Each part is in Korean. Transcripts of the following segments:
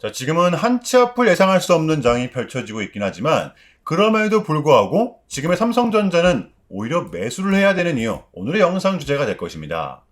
자, 지금은 한치 앞을 예상할 수 없는 장이 펼쳐지고 있긴 하지만 그럼에도 불구하고 지금의 삼성전자는 오히려 매수를 해야 되는 이유 오늘의 영상 주제가 될 것입니다.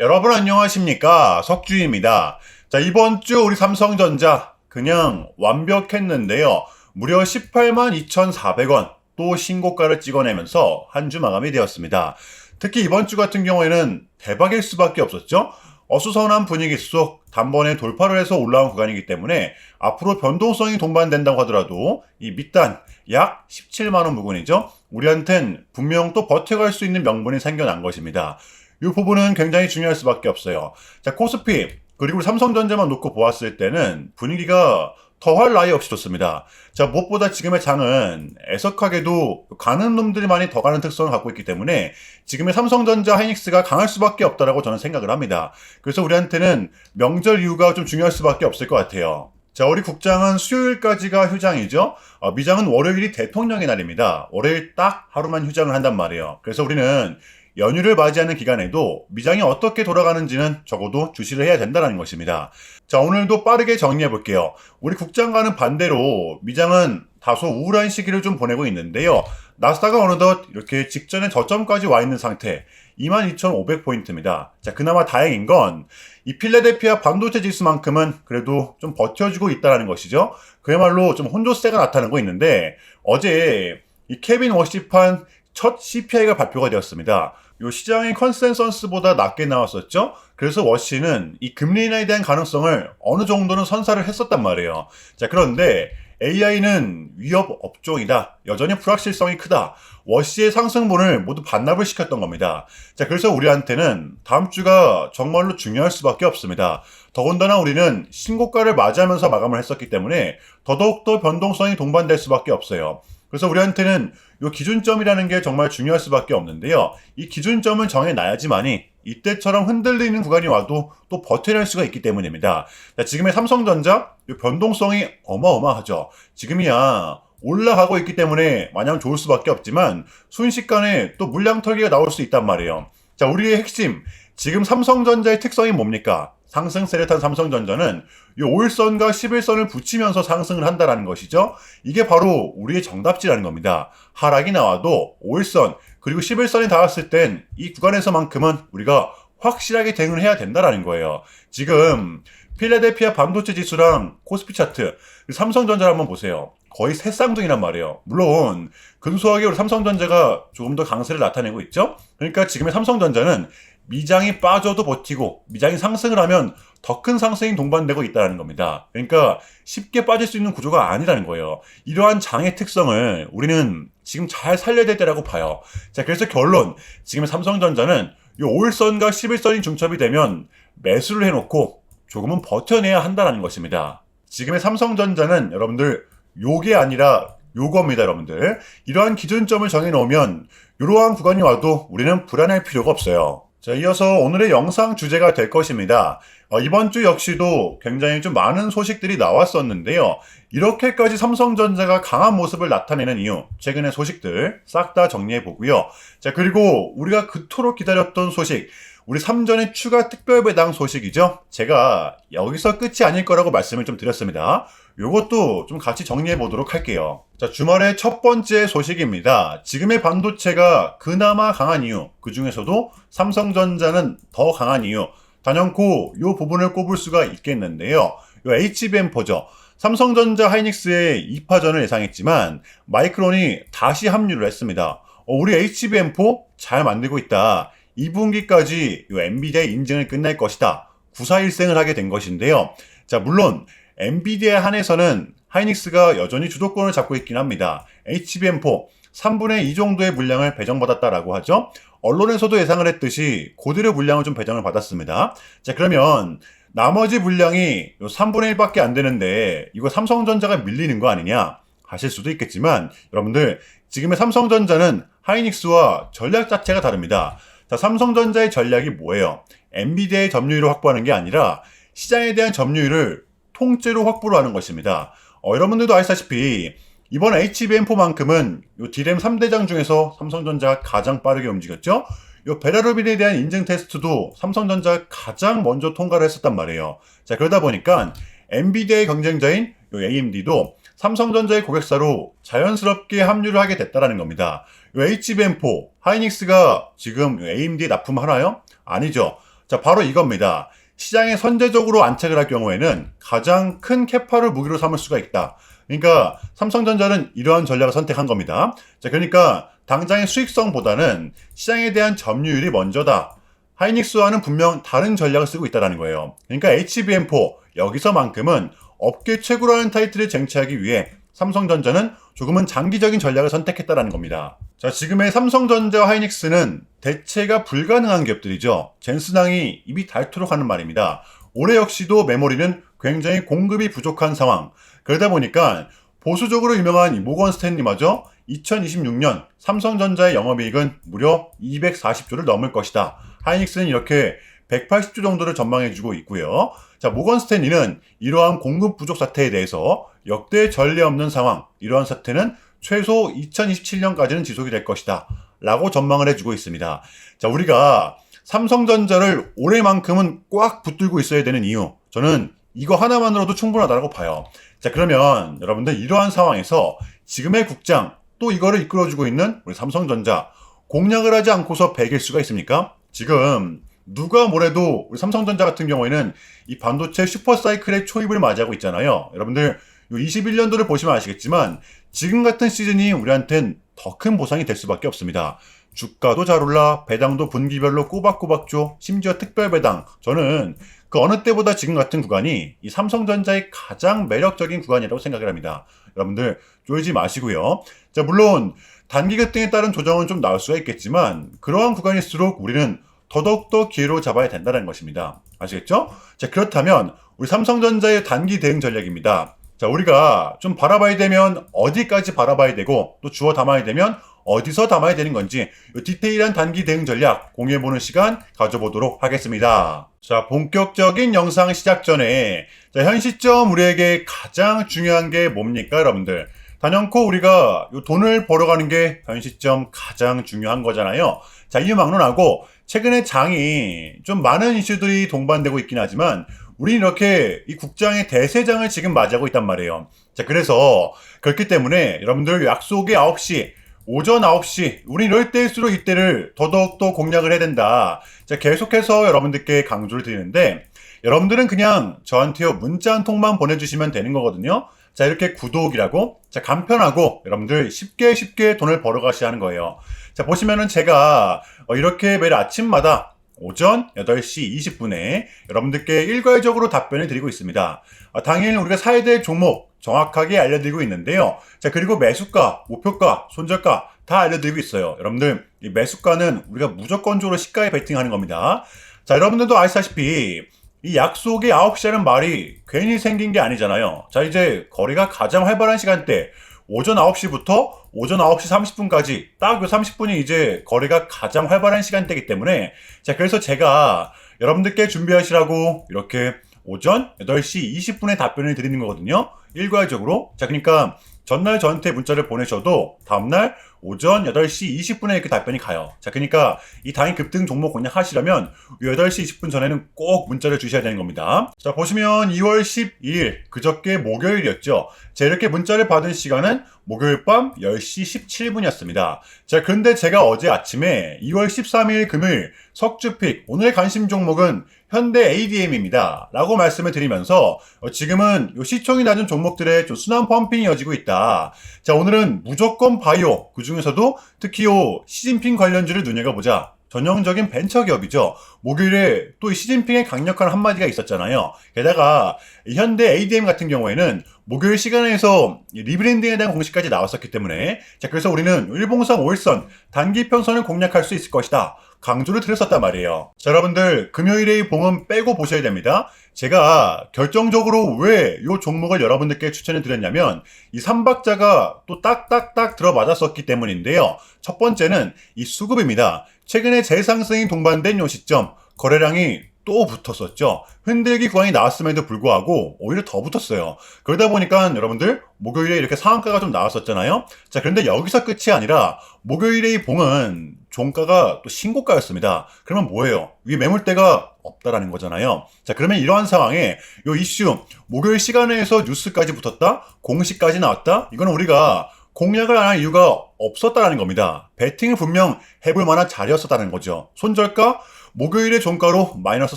여러분 안녕하십니까 석주입니다. 자 이번 주 우리 삼성전자 그냥 완벽했는데요. 무려 18만 2,400원 또 신고가를 찍어내면서 한 주 마감이 되었습니다. 특히 이번 주 같은 경우에는 대박일 수밖에 없었죠. 어수선한 분위기 속 단번에 돌파를 해서 올라온 구간이기 때문에 앞으로 변동성이 동반된다고 하더라도 이 밑단 약 17만원 부근이죠. 우리한텐 분명 또 버텨갈 수 있는 명분이 생겨난 것입니다. 이 부분은 굉장히 중요할 수밖에 없어요. 자, 코스피 그리고 삼성전자만 놓고 보았을 때는 분위기가 더할 나위 없이 좋습니다. 자, 무엇보다 지금의 장은 애석하게도 가는 놈들만이 더 가는 특성을 갖고 있기 때문에 지금의 삼성전자 하이닉스가 강할 수밖에 없다라고 저는 생각을 합니다. 그래서 우리한테는 명절 이유가 좀 중요할 수밖에 없을 것 같아요. 자, 우리 국장은 수요일까지가 휴장이죠. 어, 미장은 월요일이 대통령의 날입니다. 월요일 딱 하루만 휴장을 한단 말이에요. 그래서 우리는 연휴를 맞이하는 기간에도 미장이 어떻게 돌아가는지는 적어도 주시를 해야 된다는 것입니다. 자, 오늘도 빠르게 정리해 볼게요. 우리 국장과는 반대로 미장은 다소 우울한 시기를 좀 보내고 있는데요. 나스닥은 어느덧 이렇게 직전에 저점까지 와 있는 상태. 22,500포인트입니다. 자, 그나마 다행인 건 이 필라델피아 반도체 지수만큼은 그래도 좀 버텨주고 있다는 것이죠. 그야말로 좀 혼조세가 나타나고 있는데 어제 이 케빈 워시판 첫 CPI가 발표가 되었습니다. 요 시장의 컨센서스보다 낮게 나왔었죠. 그래서 워시는 이 금리 인하에 대한 가능성을 어느 정도는 선사를 했었단 말이에요. 자, 그런데 AI는 위협 업종이다. 여전히 불확실성이 크다. 워시의 상승분을 모두 반납을 시켰던 겁니다. 자, 그래서 우리한테는 다음 주가 정말로 중요할 수밖에 없습니다. 더군다나 우리는 신고가를 맞이하면서 마감을 했었기 때문에 더더욱더 변동성이 동반될 수밖에 없어요. 그래서 우리한테는 이 기준점이라는 게 정말 중요할 수밖에 없는데요. 이 기준점은 정해놔야지만이 이때처럼 흔들리는 구간이 와도 또 버텨낼 수가 있기 때문입니다. 자, 지금의 삼성전자 이 변동성이 어마어마하죠. 지금이야 올라가고 있기 때문에 마냥 좋을 수밖에 없지만 순식간에 또 물량 털기가 나올 수 있단 말이에요. 자, 우리의 핵심 지금 삼성전자의 특성이 뭡니까? 상승세를 탄 삼성전자는 이 5일선과 11선을 붙이면서 상승을 한다라는 것이죠. 이게 바로 우리의 정답지라는 겁니다. 하락이 나와도 5일선 그리고 11선이 닿았을 땐 이 구간에서만큼은 우리가 확실하게 대응을 해야 된다라는 거예요. 지금 필라델피아 반도체 지수랑 코스피 차트, 삼성전자를 한번 보세요. 거의 새 쌍둥이란 말이에요. 물론 근소하게 우리 삼성전자가 조금 더 강세를 나타내고 있죠. 그러니까 지금의 삼성전자는 미장이 빠져도 버티고 미장이 상승을 하면 더 큰 상승이 동반되고 있다는 겁니다. 그러니까 쉽게 빠질 수 있는 구조가 아니라는 거예요. 이러한 장의 특성을 우리는 지금 잘 살려야 될 때라고 봐요. 자, 그래서 결론. 지금 삼성전자는 이 5일선과 11선이 중첩이 되면 매수를 해놓고 조금은 버텨내야 한다는 것입니다. 지금의 삼성전자는 여러분들 요게 아니라 요겁니다, 여러분들. 이러한 기준점을 정해놓으면 이러한 구간이 와도 우리는 불안할 필요가 없어요. 자, 이어서 오늘의 영상 주제가 될 것입니다. 어, 이번 주 역시도 굉장히 좀 많은 소식들이 나왔었는데요. 이렇게까지 삼성전자가 강한 모습을 나타내는 이유, 최근의 소식들 싹 다 정리해 보고요. 자, 그리고 우리가 그토록 기다렸던 소식, 우리 3전의 추가 특별 배당 소식이죠. 제가 여기서 끝이 아닐 거라고 말씀을 좀 드렸습니다. 요것도 좀 같이 정리해 보도록 할게요. 자, 주말의 첫 번째 소식입니다. 지금의 반도체가 그나마 강한 이유, 그 중에서도 삼성전자는 더 강한 이유, 단연코 요 부분을 꼽을 수가 있겠는데요. 요 HBM4죠. 삼성전자 하이닉스의 2파전을 예상했지만 마이크론이 다시 합류를 했습니다. 어, 우리 HBM4 잘 만들고 있다. 2분기까지 요 엔비디아의 인증을 끝낼 것이다. 941생을 하게 된 것인데요. 자, 물론 엔비디아 한에서는 하이닉스가 여전히 주도권을 잡고 있긴 합니다. HBM4 3분의 2 정도의 물량을 배정받았다라고 하죠. 언론에서도 예상을 했듯이 고대로 물량을 좀 배정을 받았습니다. 자, 그러면 나머지 물량이 3분의 1밖에 안 되는데 이거 삼성전자가 밀리는 거 아니냐 하실 수도 있겠지만 여러분들 지금의 삼성전자는 하이닉스와 전략 자체가 다릅니다. 자, 삼성전자의 전략이 뭐예요? 엔비디아의 점유율을 확보하는 게 아니라 시장에 대한 점유율을 통째로 확보를 하는 것입니다. 어, 여러분들도 아시다시피 이번 HBM4만큼은 요 디램 3대장 중에서 삼성전자가 가장 빠르게 움직였죠. 요 베라루빈에 대한 인증 테스트도 삼성전자가 가장 먼저 통과를 했었단 말이에요. 자, 그러다 보니까 엔비디아의 경쟁자인 요 AMD도 삼성전자의 고객사로 자연스럽게 합류를 하게 됐다라는 겁니다. 요 HBM4, 하이닉스가 지금 AMD에 납품하나요? 아니죠. 자, 바로 이겁니다. 시장에 선제적으로 안착을 할 경우에는 가장 큰 캐파를 무기로 삼을 수가 있다. 그러니까 삼성전자는 이러한 전략을 선택한 겁니다. 자, 그러니까 당장의 수익성보다는 시장에 대한 점유율이 먼저다. 하이닉스와는 분명 다른 전략을 쓰고 있다는 거예요. 그러니까 HBM4 여기서만큼은 업계 최고라는 타이틀을 쟁취하기 위해 삼성전자는 조금은 장기적인 전략을 선택했다는 겁니다. 자, 지금의 삼성전자와 하이닉스는 대체가 불가능한 기업들이죠. 젠스낭이 입이 닳도록 하는 말입니다. 올해 역시도 메모리는 굉장히 공급이 부족한 상황. 그러다 보니까 보수적으로 유명한 이 모건 스탠리마저 2026년 삼성전자의 영업이익은 무려 240조를 넘을 것이다. 하이닉스는 이렇게 180조 정도를 전망해주고 있고요. 자, 모건 스탠리는 이러한 공급 부족 사태에 대해서 역대 전례 없는 상황, 이러한 사태는 최소 2027년까지는 지속이 될 것이다. 라고 전망을 해주고 있습니다. 자, 우리가 삼성전자를 올해만큼은 꽉 붙들고 있어야 되는 이유. 저는 이거 하나만으로도 충분하다고 봐요. 자, 그러면 여러분들 이러한 상황에서 지금의 국장 또 이거를 이끌어주고 있는 우리 삼성전자 공략을 하지 않고서 배길 수가 있습니까? 지금 누가 뭐래도 우리 삼성전자 같은 경우에는 이 반도체 슈퍼사이클의 초입을 맞이하고 있잖아요. 여러분들 21년도를 보시면 아시겠지만 지금 같은 시즌이 우리한텐 더 큰 보상이 될 수밖에 없습니다. 주가도 잘 올라, 배당도 분기별로 꼬박꼬박 줘, 심지어 특별 배당. 저는 그 어느 때보다 지금 같은 구간이 이 삼성전자의 가장 매력적인 구간이라고 생각을 합니다. 여러분들 쫄지 마시고요. 자, 물론 단기 급등에 따른 조정은 좀 나올 수가 있겠지만 그러한 구간일수록 우리는 더더욱더 기회로 잡아야 된다는 것입니다. 아시겠죠? 자, 그렇다면 우리 삼성전자의 단기 대응 전략입니다. 자, 우리가 좀 바라봐야 되면 어디까지 바라봐야 되고 또 주워 담아야 되면 어디서 담아야 되는 건지 디테일한 단기 대응 전략 공유해보는 시간 가져보도록 하겠습니다. 자, 본격적인 영상 시작 전에 자, 현 시점 우리에게 가장 중요한 게 뭡니까, 여러분들? 단연코 우리가 요 돈을 벌어가는 게 현 시점 가장 중요한 거잖아요. 자, 이유 막론하고 최근에 장이 좀 많은 이슈들이 동반되고 있긴 하지만 우리 이렇게 이 국장의 대세장을 지금 맞이하고 있단 말이에요. 자, 그래서 그렇기 때문에 여러분들 약속의 9시, 오전 9시, 우리 이럴 때일수록 이때를 더더욱더 공략을 해야 된다. 자, 계속해서 여러분들께 강조를 드리는데, 여러분들은 그냥 저한테요, 문자 한 통만 보내주시면 되는 거거든요. 자, 이렇게 구독이라고, 자, 간편하고, 여러분들 쉽게 쉽게 돈을 벌어가셔야 하는 거예요. 자, 보시면은 제가 어, 이렇게 매일 아침마다 오전 8시 20분에 여러분들께 일괄적으로 답변을 드리고 있습니다. 아, 당일 우리가 사야 될 종목 정확하게 알려드리고 있는데요. 자, 그리고 매수가, 목표가, 손절가 다 알려드리고 있어요. 여러분들, 이 매수가는 우리가 무조건적으로 시가에 베팅하는 겁니다. 자, 여러분들도 아시다시피 이 약속이 9시라는 말이 괜히 생긴 게 아니잖아요. 자, 이제 거래가 가장 활발한 시간대, 오전 9시부터 오전 9시 30분까지 딱 그 30분이 이제 거래가 가장 활발한 시간대이기 때문에 자 그래서 제가 여러분들께 준비하시라고 이렇게 오전 8시 20분에 답변을 드리는 거거든요. 일괄적으로. 자 그러니까 전날 저한테 문자를 보내셔도 다음날 오전 8시 20분에 이렇게 답변이 가요. 자, 그러니까 이 당일 급등 종목 공략하시려면 8시 20분 전에는 꼭 문자를 주셔야 되는 겁니다. 자, 보시면 2월 12일 그저께 목요일이었죠. 자, 이렇게 문자를 받은 시간은 목요일 밤 10시 17분이었습니다. 자, 그런데 제가 어제 아침에 2월 13일 금요일 석주픽 오늘 관심 종목은 현대 ADM입니다. 라고 말씀을 드리면서 어, 지금은 시총이 낮은 종목들의 좀 순환 펌핑이 이어지고 있다. 자, 오늘은 무조건 바이오, 그 중에서도 특히 요 시진핑 관련주를 눈여겨보자. 전형적인 벤처 기업이죠. 목요일에 또 시진핑의 강력한 한마디가 있었잖아요. 게다가 현대 ADM 같은 경우에는 목요일 시간에서 리브랜딩에 대한 공식까지 나왔었기 때문에 자 그래서 우리는 일봉상 5일선 단기 편선을 공략할 수 있을 것이다. 강조를 드렸었단 말이에요. 자, 여러분들 금요일의 봉은 빼고 보셔야 됩니다. 제가 결정적으로 왜 이 종목을 여러분들께 추천해 드렸냐면 이 삼박자가 또 딱딱딱 들어맞았었기 때문인데요. 첫 번째는 이 수급입니다. 최근에 재상승이 동반된 요 시점 거래량이 또 붙었었죠. 흔들기 구간이 나왔음에도 불구하고 오히려 더 붙었어요. 그러다 보니까 여러분들 목요일에 이렇게 상한가가 좀 나왔었잖아요. 자, 그런데 여기서 끝이 아니라 목요일에 이 봉은 종가가 또 신고가였습니다. 그러면 뭐예요? 위 매물대가 없다라는 거잖아요. 자, 그러면 이러한 상황에 요 이슈 목요일 시간에서 뉴스까지 붙었다, 공시까지 나왔다. 이거는 우리가 공략을 안 할 이유가 없었다라는 겁니다. 배팅을 분명 해볼 만한 자리였었다는 거죠. 손절가 목요일의 종가로 마이너스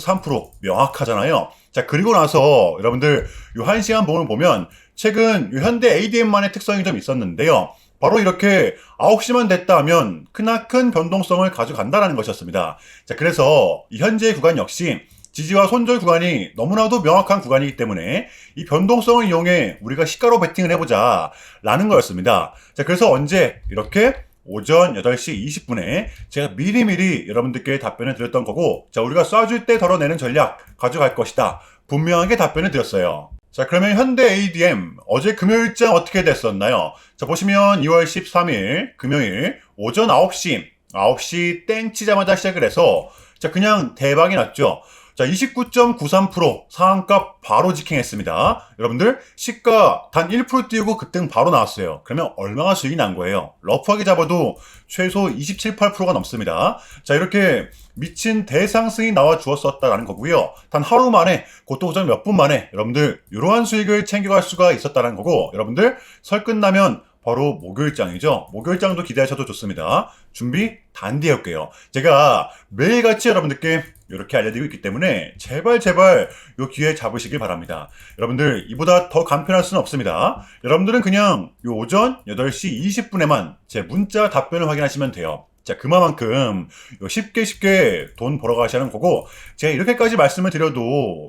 3% 명확하잖아요. 자, 그리고 나서 여러분들 요 한 시간 봉을 보면 최근 요 현대 ADM만의 특성이 좀 있었는데요. 바로 이렇게 9시만 됐다 하면 크나큰 변동성을 가져간다는 것이었습니다. 자, 그래서 이 현재 구간 역시 지지와 손절 구간이 너무나도 명확한 구간이기 때문에 이 변동성을 이용해 우리가 시가로 베팅을 해보자 라는 거였습니다. 자, 그래서 언제 이렇게 오전 8시 20분에 제가 미리미리 여러분들께 답변을 드렸던 거고 자, 우리가 쏴줄 때 덜어내는 전략 가져갈 것이다. 분명하게 답변을 드렸어요. 자, 그러면 현대 ADM 어제 금요일장 어떻게 됐었나요? 자, 보시면 2월 13일 금요일 오전 9시 9시 땡 치자마자 시작을 해서 자, 그냥 대박이 났죠. 자, 29.93% 상한가 바로 직행했습니다. 여러분들, 시가 단1% 띄우고 급등 바로 나왔어요. 그러면 얼마가 수익이 난 거예요? 러프하게 잡아도 최소 27, 8%가 넘습니다. 자, 이렇게 미친 대상승이 나와 주었었다라는 거고요. 단 하루 만에, 그것도 오전 몇분 만에 여러분들 이러한 수익을 챙겨갈 수가 있었다는 거고, 여러분들 설 끝나면 바로 목요일장이죠. 목요일장도 기대하셔도 좋습니다. 준비 단디 해올게요. 제가 매일같이 여러분들께 이렇게 알려드리고 있기 때문에 제발 제발 요 기회 잡으시길 바랍니다. 여러분들 이보다 더 간편할 수는 없습니다. 여러분들은 그냥 요 오전 8시 20분에만 제 문자 답변을 확인하시면 돼요. 자, 그만큼 요 쉽게 쉽게 돈 벌어 가시는 거고 제가 이렇게까지 말씀을 드려도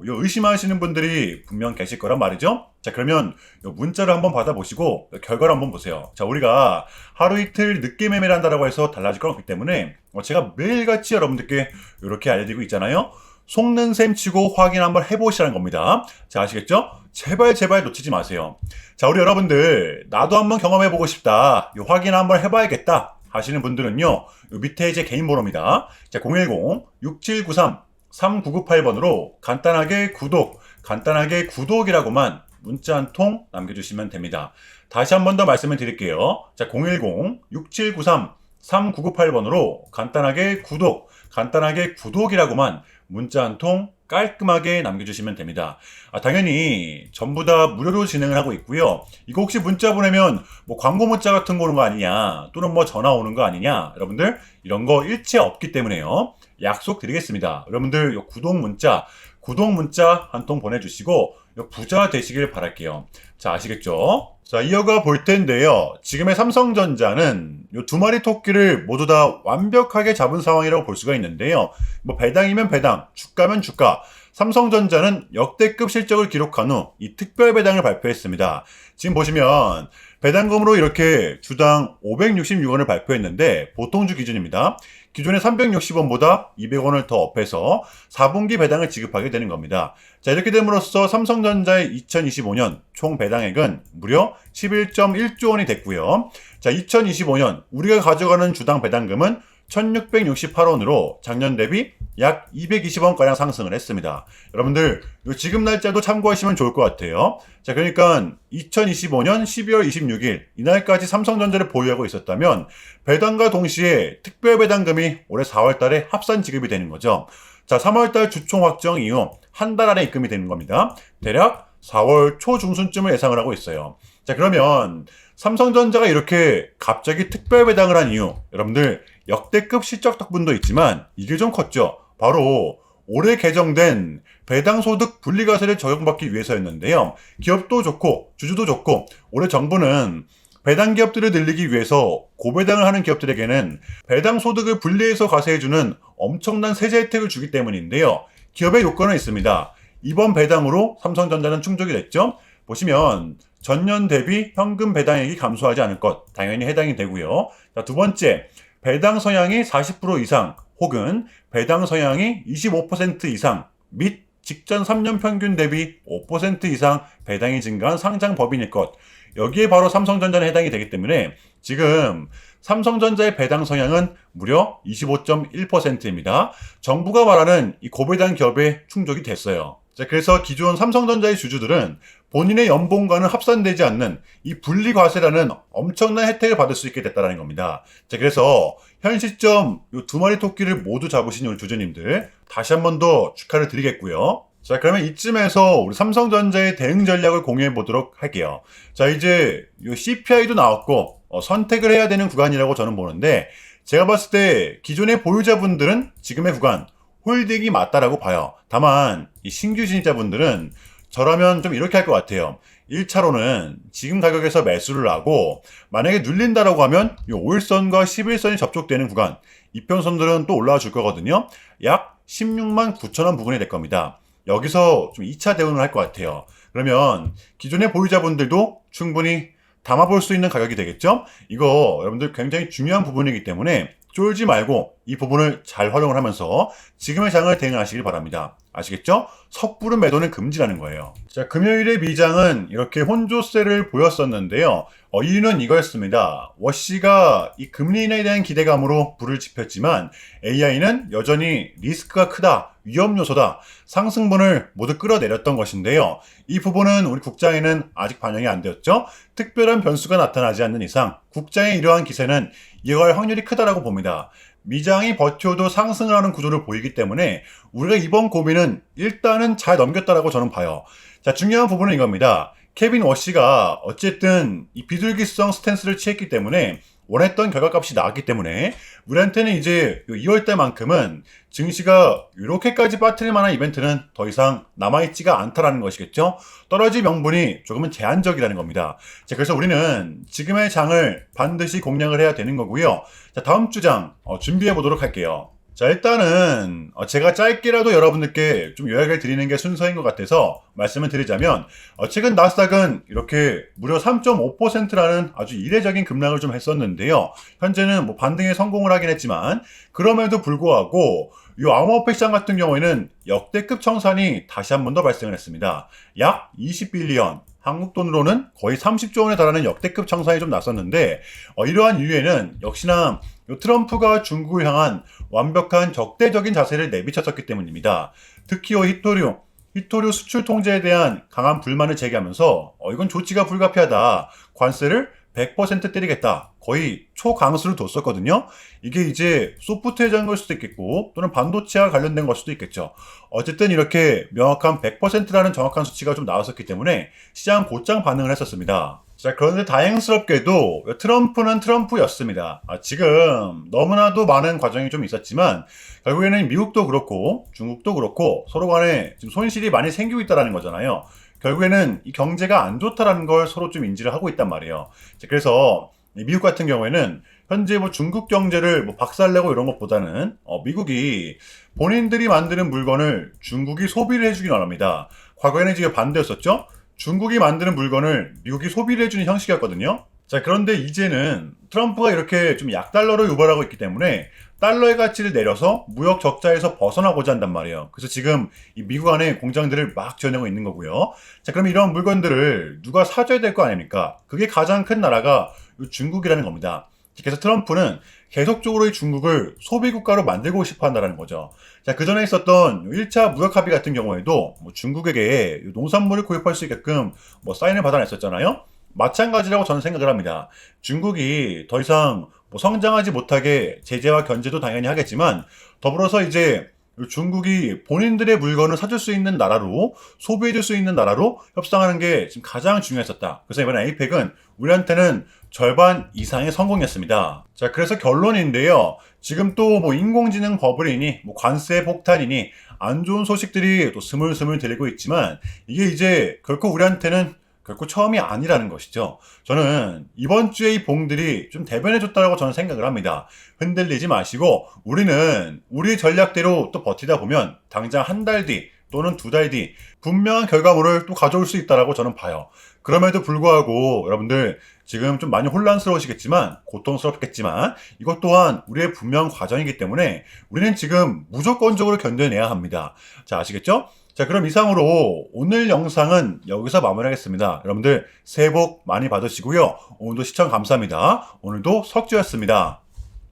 요 의심하시는 분들이 분명 계실 거란 말이죠. 자, 그러면 요 문자를 한번 받아보시고 결과를 한번 보세요. 자, 우리가 하루 이틀 늦게 매매를 한다라고 해서 달라질 건 없기 때문에 어, 제가 매일같이 여러분들께 이렇게 알려드리고 있잖아요. 속는 셈 치고 확인 한번 해보시라는 겁니다. 자, 아시겠죠? 제발 제발 놓치지 마세요. 자, 우리 여러분들 나도 한번 경험해보고 싶다. 요 확인 한번 해봐야겠다. 하시는 분들은요, 요 밑에 제 개인 번호입니다. 자, 010-6793-3998번으로 간단하게 구독, 간단하게 구독이라고만 문자 한 통 남겨주시면 됩니다. 다시 한 번 더 말씀을 드릴게요. 자, 010-6793-3998번으로 간단하게 구독, 간단하게 구독이라고만 문자 한 통 깔끔하게 남겨주시면 됩니다. 아, 당연히 전부 다 무료로 진행을 하고 있고요. 이거 혹시 문자 보내면 뭐 광고 문자 같은 거 오는 거 아니냐, 또는 뭐 전화 오는 거 아니냐, 여러분들 이런 거 일체 없기 때문에요. 약속 드리겠습니다. 여러분들 요 구독 문자, 구독 문자 한 통 보내주시고 요 부자 되시길 바랄게요. 자 아시겠죠? 자 이어가 볼 텐데요. 지금의 삼성전자는 요두 마리 토끼를 모두 다 완벽하게 잡은 상황이라고 볼 수가 있는데요. 뭐 배당이면 배당, 주가면 주가. 삼성전자는 역대급 실적을 기록한 후 이 특별 배당을 발표했습니다. 지금 보시면 배당금으로 이렇게 주당 566원을 발표했는데 보통주 기준입니다. 기존의 360원보다 200원을 더 업해서 4분기 배당을 지급하게 되는 겁니다. 자, 이렇게 됨으로써 삼성전자의 2025년 총 배당액은 무려 11.1조 원이 됐고요. 자, 2025년 우리가 가져가는 주당 배당금은 1668원으로 작년 대비 약 220원가량 상승을 했습니다. 여러분들, 지금 날짜도 참고하시면 좋을 것 같아요. 자, 그러니까 2025년 12월 26일, 이날까지 삼성전자를 보유하고 있었다면, 배당과 동시에 특별 배당금이 올해 4월 달에 합산 지급이 되는 거죠. 자, 3월 달 주총 확정 이후 한 달 안에 입금이 되는 겁니다. 대략 4월 초 중순쯤을 예상을 하고 있어요. 자, 그러면 삼성전자가 이렇게 갑자기 특별 배당을 한 이유, 여러분들 역대급 실적 덕분도 있지만 이게 좀 컸죠. 바로 올해 개정된 배당소득 분리과세를 적용받기 위해서였는데요. 기업도 좋고 주주도 좋고 올해 정부는 배당 기업들을 늘리기 위해서 고배당을 하는 기업들에게는 배당 소득을 분리해서 과세해주는 엄청난 세제 혜택을 주기 때문인데요. 기업의 요건은 있습니다. 이번 배당으로 삼성전자는 충족이 됐죠. 보시면 전년 대비 현금 배당액이 감소하지 않을 것 당연히 해당이 되고요. 자, 두 번째 배당 성향이 40% 이상 혹은 배당 성향이 25% 이상 및 직전 3년 평균 대비 5% 이상 배당이 증가한 상장 법인일 것. 여기에 바로 삼성전자는 해당이 되기 때문에 지금 삼성전자의 배당 성향은 무려 25.1%입니다. 정부가 말하는 이 고배당 기업에 충족이 됐어요. 자, 그래서 기존 삼성전자의 주주들은 본인의 연봉과는 합산되지 않는 이 분리과세라는 엄청난 혜택을 받을 수 있게 됐다는 겁니다. 자, 그래서 현 시점 이 두 마리 토끼를 모두 잡으신 우리 주주님들 다시 한 번 더 축하를 드리겠고요. 자, 그러면 이쯤에서 우리 삼성전자의 대응 전략을 공유해 보도록 할게요. 자, 이제 이 CPI도 나왔고 어, 선택을 해야 되는 구간이라고 저는 보는데 제가 봤을 때 기존의 보유자분들은 지금의 구간 홀딩이 맞다라고 봐요. 다만 이 신규 진입자분들은 저라면 좀 이렇게 할 것 같아요. 1차로는 지금 가격에서 매수를 하고 만약에 눌린다라고 하면 이 5일선과 11선이 접촉되는 구간 이평선들은 또 올라와 줄 거거든요. 약 16만 9천 원 부근이 될 겁니다. 여기서 좀 2차 대응을 할 것 같아요. 그러면 기존의 보유자분들도 충분히 담아볼 수 있는 가격이 되겠죠? 이거 여러분들 굉장히 중요한 부분이기 때문에 쫄지 말고 이 부분을 잘 활용을 하면서 지금의 장을 대응하시길 바랍니다. 아시겠죠? 섣부른 매도는 금지라는 거예요. 자, 금요일의 미장은 이렇게 혼조세를 보였었는데요. 어, 이유는 이거였습니다. 워시가 이 금리 인하에 대한 기대감으로 불을 지폈지만 AI는 여전히 리스크가 크다, 위험 요소다, 상승분을 모두 끌어내렸던 것인데요. 이 부분은 우리 국장에는 아직 반영이 안 되었죠. 특별한 변수가 나타나지 않는 이상 국장의 이러한 기세는 이어갈 확률이 크다라고 봅니다. 미장이 버텨도 상승을 하는 구조를 보이기 때문에 우리가 이번 고민은 일단은 잘 넘겼다라고 저는 봐요. 자, 중요한 부분은 이겁니다. 케빈 워시가 어쨌든 이 비둘기성 스탠스를 취했기 때문에 원했던 결과값이 나왔기 때문에 우리한테는 이제 2월달만큼은 증시가 이렇게까지 빠뜨릴 만한 이벤트는 더 이상 남아있지가 않다라는 것이겠죠. 떨어질 명분이 조금은 제한적이라는 겁니다. 자, 그래서 우리는 지금의 장을 반드시 공략을 해야 되는 거고요. 자, 다음 주장 어, 준비해 보도록 할게요. 자, 일단은 어, 제가 짧게라도 여러분들께 좀 요약을 드리는 게 순서인 것 같아서 말씀을 드리자면 어, 최근 나스닥은 이렇게 무려 3.5%라는 아주 이례적인 급락을 좀 했었는데요. 현재는 뭐 반등에 성공을 하긴 했지만 그럼에도 불구하고 이 암호화폐 시장 같은 경우에는 역대급 청산이 다시 한 번 더 발생을 했습니다. 약 20빌리언, 한국 돈으로는 거의 30조 원에 달하는 역대급 청산이 좀 났었는데 어, 이러한 이유에는 역시나 트럼프가 중국을 향한 완벽한 적대적인 자세를 내비쳤었기 때문입니다. 특히 히토류, 히토류 수출 통제에 대한 강한 불만을 제기하면서 어, 이건 조치가 불가피하다. 관세를 100% 때리겠다. 거의 초강수를 뒀었거든요. 이게 이제 소프트웨어 장걸 수도 있겠고 또는 반도체와 관련된 걸 수도 있겠죠. 어쨌든 이렇게 명확한 100%라는 정확한 수치가 좀 나왔었기 때문에 시장 곧장 반응을 했었습니다. 자, 그런데 다행스럽게도 트럼프는 트럼프였습니다. 아, 지금 너무나도 많은 과정이 좀 있었지만 결국에는 미국도 그렇고 중국도 그렇고 서로 간에 지금 손실이 많이 생기고 있다는 거잖아요. 결국에는 이 경제가 안 좋다라는 걸 서로 좀 인지를 하고 있단 말이에요. 자, 그래서 미국 같은 경우에는 현재 뭐 중국 경제를 뭐 박살내고 이런 것보다는 어, 미국이 본인들이 만드는 물건을 중국이 소비를 해주긴 원합니다. 과거에는 지금 반대였었죠. 중국이 만드는 물건을 미국이 소비를 해주는 형식이었거든요. 자, 그런데 이제는 트럼프가 이렇게 좀 약달러로 유발하고 있기 때문에 달러의 가치를 내려서 무역 적자에서 벗어나고자 한단 말이에요. 그래서 지금 이 미국 안에 공장들을 막 지어내고 있는 거고요. 자, 그럼 이런 물건들을 누가 사줘야 될 거 아닙니까? 그게 가장 큰 나라가 중국이라는 겁니다. 그래서 트럼프는 계속적으로 이 중국을 소비국가로 만들고 싶어 한다는 거죠. 자, 그 전에 있었던 1차 무역 합의 같은 경우에도 뭐 중국에게 농산물을 구입할 수 있게끔 뭐 사인을 받아냈었잖아요. 마찬가지라고 저는 생각을 합니다. 중국이 더 이상 뭐 성장하지 못하게 제재와 견제도 당연히 하겠지만 더불어서 이제 중국이 본인들의 물건을 사줄 수 있는 나라로 소비해줄 수 있는 나라로 협상하는 게 지금 가장 중요했었다. 그래서 이번에 에이펙은 우리한테는 절반 이상의 성공이었습니다. 자, 그래서 결론인데요. 지금 또 뭐 인공지능 버블이니 뭐 관세 폭탄이니 안 좋은 소식들이 또 스물스물 들리고 있지만 이게 이제 결코 우리한테는 결코 처음이 아니라는 것이죠. 저는 이번 주에 이 봉들이 좀 대변해줬다고 저는 생각을 합니다. 흔들리지 마시고 우리는 우리 전략대로 또 버티다 보면 당장 한 달 뒤 또는 두 달 뒤 분명한 결과물을 또 가져올 수 있다라고 저는 봐요. 그럼에도 불구하고 여러분들 지금 좀 많이 혼란스러우시겠지만 고통스럽겠지만 이것 또한 우리의 분명 과정이기 때문에 우리는 지금 무조건적으로 견뎌내야 합니다. 자 아시겠죠? 자 그럼 이상으로 오늘 영상은 여기서 마무리하겠습니다. 여러분들 새해 복 많이 받으시고요. 오늘도 시청 감사합니다. 오늘도 석주였습니다.